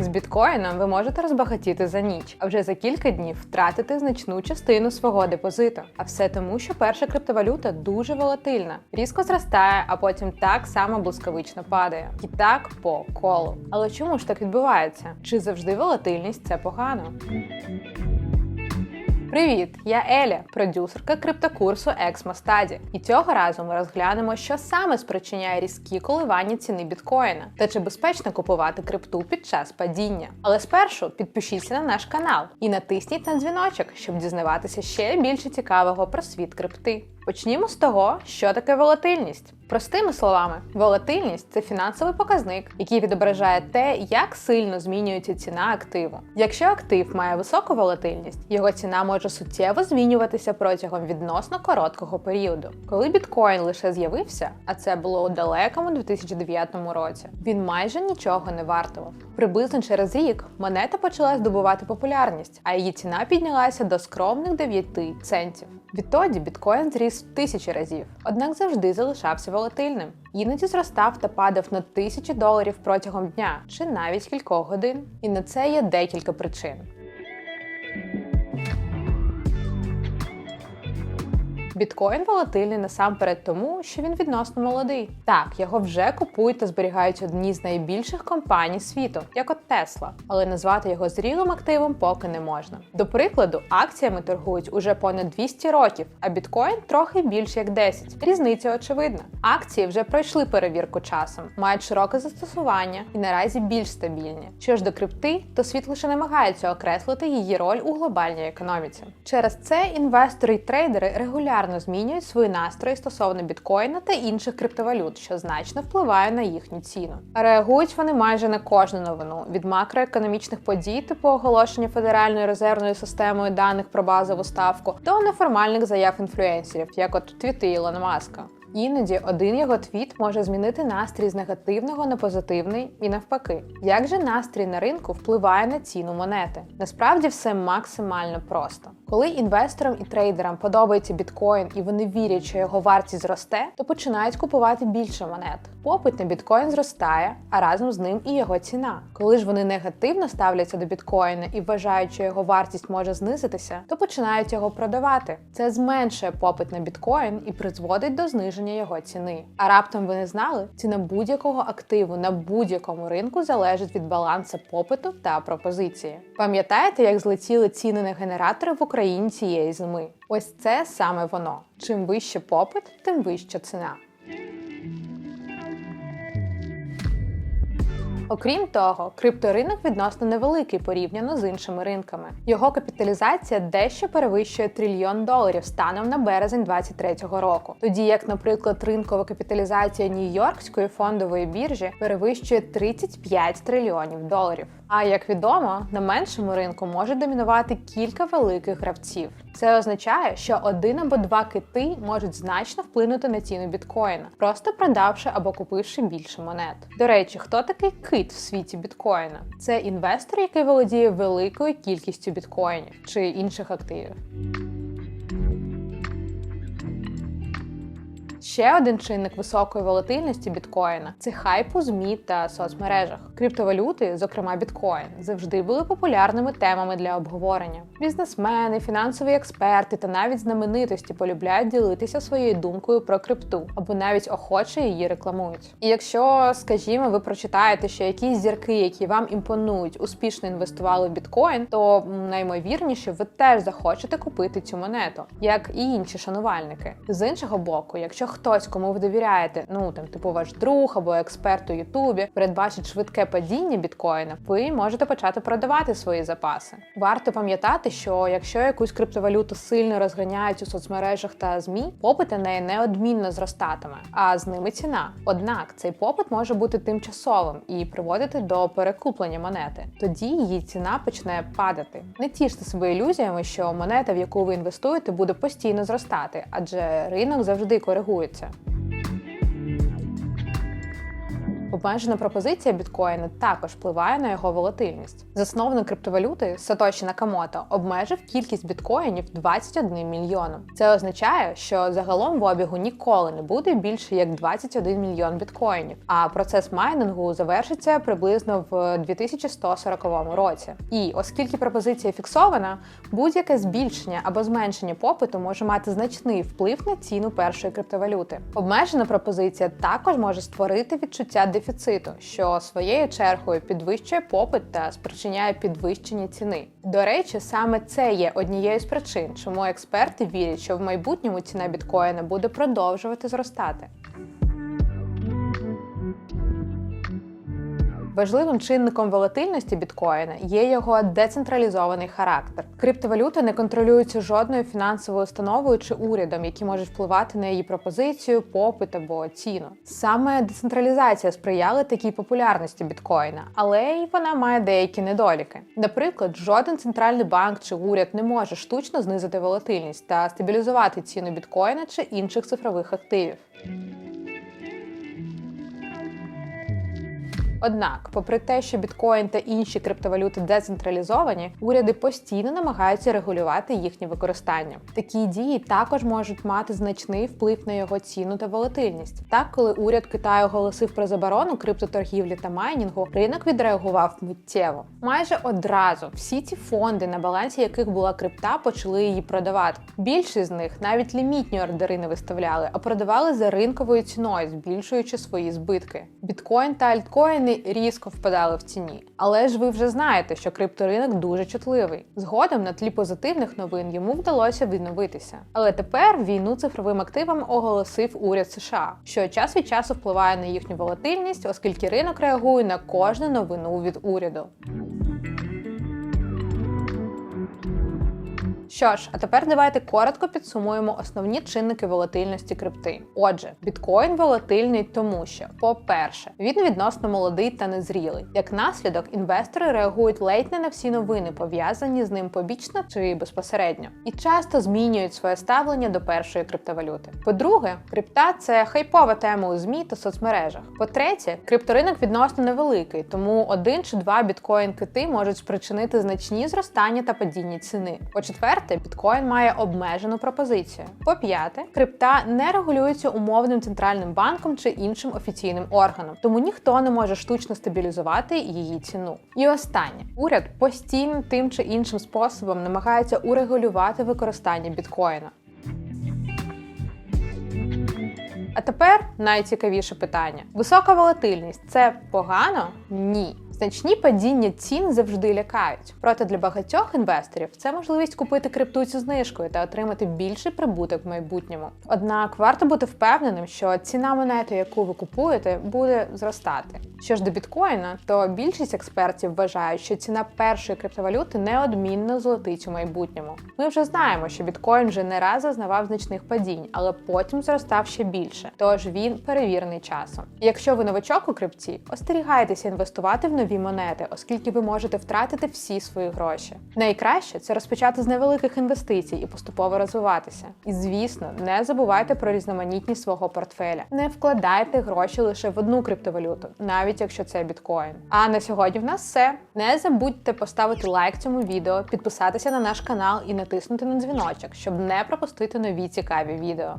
З біткоїном ви можете розбагатіти за ніч, а вже за кілька днів втратити значну частину свого депозиту. А все тому, що перша криптовалюта дуже волатильна, різко зростає, а потім так само блискавично падає. І так по колу. Але чому ж так відбувається? Чи завжди волатильність це погано? Привіт, я Еля, продюсерка криптокурсу Exmo І цього разу ми розглянемо, що саме спричиняє різкі коливання ціни біткоїна та чи безпечно купувати крипту під час падіння. Але спершу підпишіться на наш канал і натисніть на дзвіночок, щоб дізнаватися ще більше цікавого про світ крипти. Почнімо з того, що таке волатильність. Простими словами, волатильність це фінансовий показник, який відображає те, як сильно змінюється ціна активу. Якщо актив має високу волатильність, його ціна може суттєво змінюватися протягом відносно короткого періоду. Коли біткоін лише з'явився, а це було у далекому 2009 році, він майже нічого не вартував. Приблизно через рік монета почала здобувати популярність, а її ціна піднялася до скромних 9 центів. Відтоді біткоін зріс в тисячі разів, однак завжди залишався волатильним. Іноді зростав та падав на тисячі доларів протягом дня чи навіть кількох годин. І на це є декілька причин. Біткоін волатильний насамперед тому, що він відносно молодий. Так, його вже купують та зберігають одні з найбільших компаній світу, як от Тесла, але назвати його зрілим активом поки не можна. До прикладу, акціями торгують уже понад 200 років, а біткоін трохи більше як 10. Різниця очевидна. Акції вже пройшли перевірку часом, мають широке застосування і наразі більш стабільні. Що ж до крипти, то світ лише намагається окреслити її роль у глобальній економіці. Через це інвестори й трейдери регулярно регулярно змінюють свої настрої стосовно біткоїна та інших криптовалют, що значно впливає на їхню ціну. Реагують вони майже на кожну новину від макроекономічних подій, типу оголошення Федеральною резервною системою даних про базову ставку, до неформальних заяв інфлюенсерів, як от твіти Ілона Маска. Іноді один його твіт може змінити настрій з негативного на позитивний і навпаки. Як же настрій на ринку впливає на ціну монети? Насправді все максимально просто. Коли інвесторам і трейдерам подобається біткоін і вони вірять, що його вартість зросте, то починають купувати більше монет. Попит на біткоін зростає, а разом з ним і його ціна. Коли ж вони негативно ставляться до біткоїна і вважають, що його вартість може знизитися, то починають його продавати. Це зменшує попит на біткоін і призводить до зниження його ціни. А раптом ви не знали, ціна будь-якого активу на будь-якому ринку залежить від балансу попиту та пропозиції. Пам'ятаєте, як злетіли ціни на генератори в Україні цієї зими? Ось це саме воно. Чим вище попит, тим вища ціна. Окрім того, крипторинок відносно невеликий порівняно з іншими ринками. Його капіталізація дещо перевищує трильйон доларів станом на березень 2023 року. Тоді як, наприклад, ринкова капіталізація Нью-Йоркської фондової біржі перевищує 35 трильйонів доларів. А як відомо, на меншому ринку може домінувати кілька великих гравців. Це означає, що один або два кити можуть значно вплинути на ціну біткоїна, просто продавши або купивши більше монет. До речі, хто такий кит в світі біткоїна? Це інвестор, який володіє великою кількістю біткоїнів чи інших активів. Ще один чинник високої волатильності біткоїна це хайп у змі та соцмережах. Криптовалюти, зокрема біткоін, завжди були популярними темами для обговорення. Бізнесмени, фінансові експерти та навіть знаменитості полюбляють ділитися своєю думкою про крипту або навіть охоче її рекламують. І якщо, скажімо, ви прочитаєте, що якісь зірки, які вам імпонують, успішно інвестували в біткоін, то наймовірніше ви теж захочете купити цю монету, як і інші шанувальники. З іншого боку, якщо хтось, кому ви довіряєте, ну там типу ваш друг або експерт у Ютубі, передбачить швидке падіння біткоїна, ви можете почати продавати свої запаси. Варто пам'ятати, що якщо якусь криптовалюту сильно розганяють у соцмережах та змі, попит на неї неодмінно зростатиме, а з ними ціна. Однак цей попит може бути тимчасовим і приводити до перекуплення монети. Тоді її ціна почне падати. Не тіште себе ілюзіями, що монета, в яку ви інвестуєте, буде постійно зростати, адже ринок завжди коригується. Обмежена пропозиція біткоїна також впливає на його волатильність. Засновник криптовалюти Сатоші Накамото обмежив кількість біткоїнів 21 мільйоном. Це означає, що загалом в обігу ніколи не буде більше як 21 мільйон біткоїнів. А процес майнингу завершиться приблизно в 2140 році. І оскільки пропозиція фіксована, будь-яке збільшення або зменшення попиту може мати значний вплив на ціну першої криптовалюти. Обмежена пропозиція також може створити відчуття дефіциту, що своєю чергою підвищує попит та спричиняє підвищення ціни. До речі, саме це є однією з причин, чому експерти вірять, що в майбутньому ціна біткоїна буде продовжувати зростати. Важливим чинником волатильності біткоїна є його децентралізований характер. Криптовалюта не контролюється жодною фінансовою установою чи урядом, які можуть впливати на її пропозицію, попит або ціну. Саме децентралізація сприяла такій популярності біткоїна, але й вона має деякі недоліки. Наприклад, жоден центральний банк чи уряд не може штучно знизити волатильність та стабілізувати ціну біткоїна чи інших цифрових активів. Однак, попри те, що біткоін та інші криптовалюти децентралізовані, уряди постійно намагаються регулювати їхнє використання. Такі дії також можуть мати значний вплив на його ціну та волатильність. Так, коли уряд Китаю оголосив про заборону криптоторгівлі та майнінгу, ринок відреагував миттєво. Майже одразу всі ці фонди, на балансі яких була крипта, почали її продавати. Більшість з них навіть лімітні ордери не виставляли, а продавали за ринковою ціною, збільшуючи свої збитки. Біткоін та альткоїни різко впадали в ціні. Але ж ви вже знаєте, що крипторинок дуже чутливий. Згодом на тлі позитивних новин йому вдалося відновитися. Але тепер війну цифровим активам оголосив уряд США, що час від часу впливає на їхню волатильність, оскільки ринок реагує на кожну новину від уряду. Що ж, а тепер давайте коротко підсумуємо основні чинники волатильності крипти. Отже, біткоін волатильний, тому що, по-перше, він відносно молодий та незрілий. Як наслідок, інвестори реагують ледь не на всі новини, пов'язані з ним побічно чи безпосередньо, і часто змінюють своє ставлення до першої криптовалюти. По-друге, крипта це хайпова тема у змі та соцмережах. По-третє, крипторинок відносно невеликий, тому один чи два біткоін кити можуть спричинити значні зростання та падіння ціни. По-четверте, біткоін має обмежену пропозицію. По-п'яте, крипта не регулюється умовним центральним банком чи іншим офіційним органом, тому ніхто не може штучно стабілізувати її ціну. І останнє уряд постійно тим чи іншим способом намагається урегулювати використання біткоїна. А тепер найцікавіше питання: висока волатильність це погано? Ні. Значні падіння цін завжди лякають. Проте для багатьох інвесторів це можливість купити крипту зі знижкою та отримати більший прибуток в майбутньому. Однак варто бути впевненим, що ціна монети, яку ви купуєте, буде зростати. Що ж до біткоїна, то більшість експертів вважають, що ціна першої криптовалюти неодмінно злетить у майбутньому. Ми вже знаємо, що біткоін вже не раз зазнавав значних падінь, але потім зростав ще більше. Тож він перевірений часом. Якщо ви новачок у крипті, остерігайтеся інвестувати в нові монети, оскільки ви можете втратити всі свої гроші. Найкраще це розпочати з невеликих інвестицій і поступово розвиватися. І звісно, не забувайте про різноманітність свого портфеля. Не вкладайте гроші лише в одну криптовалюту, навіть якщо це біткоін. А на сьогодні в нас все. Не забудьте поставити лайк цьому відео, підписатися на наш канал і натиснути на дзвіночок, щоб не пропустити нові цікаві відео.